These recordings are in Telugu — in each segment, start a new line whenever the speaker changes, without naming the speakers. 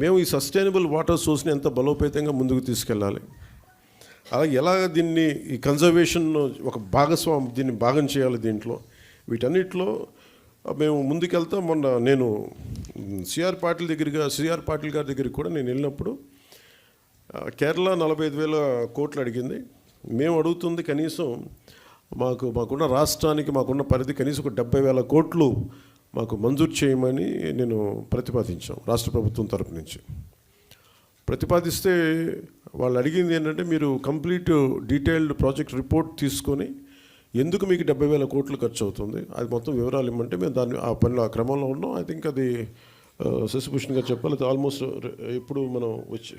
మేము ఈ సస్టైనబుల్ వాటర్ సోర్స్ని ఎంత బలోపేతంగా ముందుకు తీసుకెళ్ళాలి? అలాగే ఎలాగ దీన్ని ఈ కన్జర్వేషన్ ఒక భాగస్వామి దీన్ని భాగం చేయాలి దీంట్లో? వీటన్నిటిలో మేము ముందుకెళ్తా. మొన్న నేను సిఆర్ పాటిల్ దగ్గరగా సిఆర్ పాటిల్ గారి దగ్గరికి కూడా నేను వెళ్ళినప్పుడు కేరళ నలభై ఐదు వేల కోట్లు అడిగింది. మేము అడుగుతుంది కనీసం మాకు మాకున్న రాష్ట్రానికి మాకున్న పరిధి కనీసం ఒక డెబ్బై వేల కోట్లు మాకు మంజూరు చేయమని నేను ప్రతిపాదించాం రాష్ట్ర ప్రభుత్వం తరపు నుంచి. ప్రతిపాదిస్తే వాళ్ళు అడిగింది ఏంటంటే మీరు కంప్లీట్ డీటెయిల్డ్ ప్రాజెక్ట్ రిపోర్ట్ తీసుకొని ఎందుకు మీకు డెబ్బై వేల కోట్లు ఖర్చు అవుతుంది? అది మొత్తం వివరాలు ఇవ్వమంటే మేము దాన్ని ఆ పనిలో ఆ క్రమంలో ఉన్నాం. ఐ థింక్ అది శశిభూషణ్ గారు చెప్పాలి ఆల్మోస్ట్ ఇప్పుడు మనం వచ్చి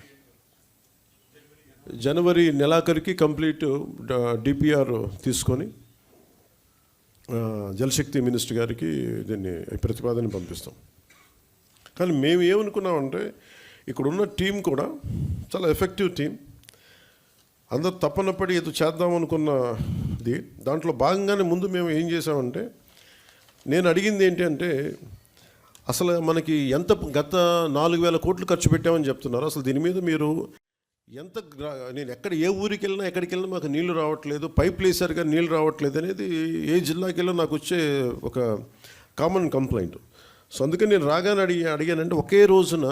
జనవరి నెలాఖరికి కంప్లీట్ డిపిఆర్ తీసుకొని జలశక్తి మినిస్టర్ గారికి దీన్ని ప్రతిపాదన పంపిస్తాం. కానీ మేము ఏమనుకున్నామంటే ఇక్కడున్న టీం కూడా చాలా ఎఫెక్టివ్ టీం. అందరు తప్పనప్పటి ఏదో చేద్దాం అనుకున్నది. దాంట్లో భాగంగానే ముందు మేము ఏం చేసామంటే నేను అడిగింది ఏంటి అంటే అసలు మనకి ఎంత గత నాలుగు వేల కోట్లు ఖర్చు పెట్టామని చెప్తున్నారు. అసలు దీని మీద మీరు ఎంత గ్రా- నేను ఎక్కడ ఏ ఊరికి వెళ్ళినా ఎక్కడికి వెళ్ళినా మాకు నీళ్ళు రావట్లేదు పైప్ వేసారు నీళ్ళు నీళ్ళు రావట్లేదు అనేది ఏ జిల్లాకి వెళ్ళినా నాకు వచ్చే ఒక కామన్ కంప్లైంట్ సో అందుకని నేను రాగానే అడిగి అడిగానంటే ఒకే రోజున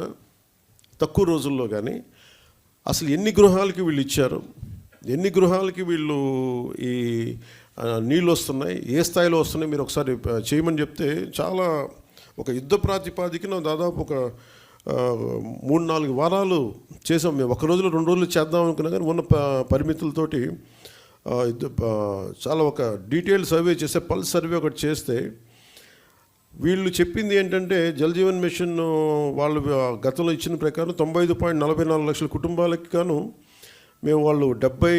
తక్కువ రోజుల్లో కానీ అసలు ఎన్ని గృహాలకి వీళ్ళు ఇచ్చారు? ఎన్ని గృహాలకి వీళ్ళు ఈ నీళ్ళు వస్తున్నాయి? ఏ స్థాయిలో వస్తున్నాయి? మీరు ఒకసారి చేయమని చెప్తే చాలా ఒక యుద్ధ ప్రాతిపాదికన దాదాపు ఒక మూడు నాలుగు వారాలు చేసాం మేము. ఒక రోజులో రెండు రోజులు చేద్దాం అనుకున్నా కానీ ఉన్న పరిమితులతోటి చాలా ఒక డీటెయిల్ సర్వే చేస్తే పల్స్ సర్వే ఒకటి చేస్తే వీళ్ళు చెప్పింది ఏంటంటే జలజీవన్ మిషన్ వాళ్ళు గతంలో ఇచ్చిన ప్రకారం తొంభై ఐదు పాయింట్ నలభై నాలుగు లక్షల కుటుంబాలకి గాను మేము వాళ్ళు డెబ్బై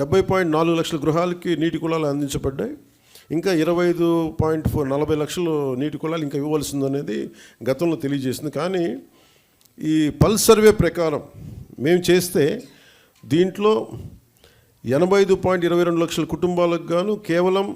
డెబ్బై పాయింట్ నాలుగు లక్షల గృహాలకి నీటి కుళాలు అందించబడ్డాయి. ఇంకా ఇరవై ఐదు పాయింట్ ఫోర్ నలభై లక్షలు నీటి కుళాలు ఇంకా ఇవ్వవలసిందనేది గతంలో తెలియజేసింది. కానీ ఈ పల్స్ సర్వే ప్రకారం మేము చేస్తే దీంట్లో ఎనభై ఐదు పాయింట్ ఇరవై రెండు లక్షల కుటుంబాలకు గాను కేవలం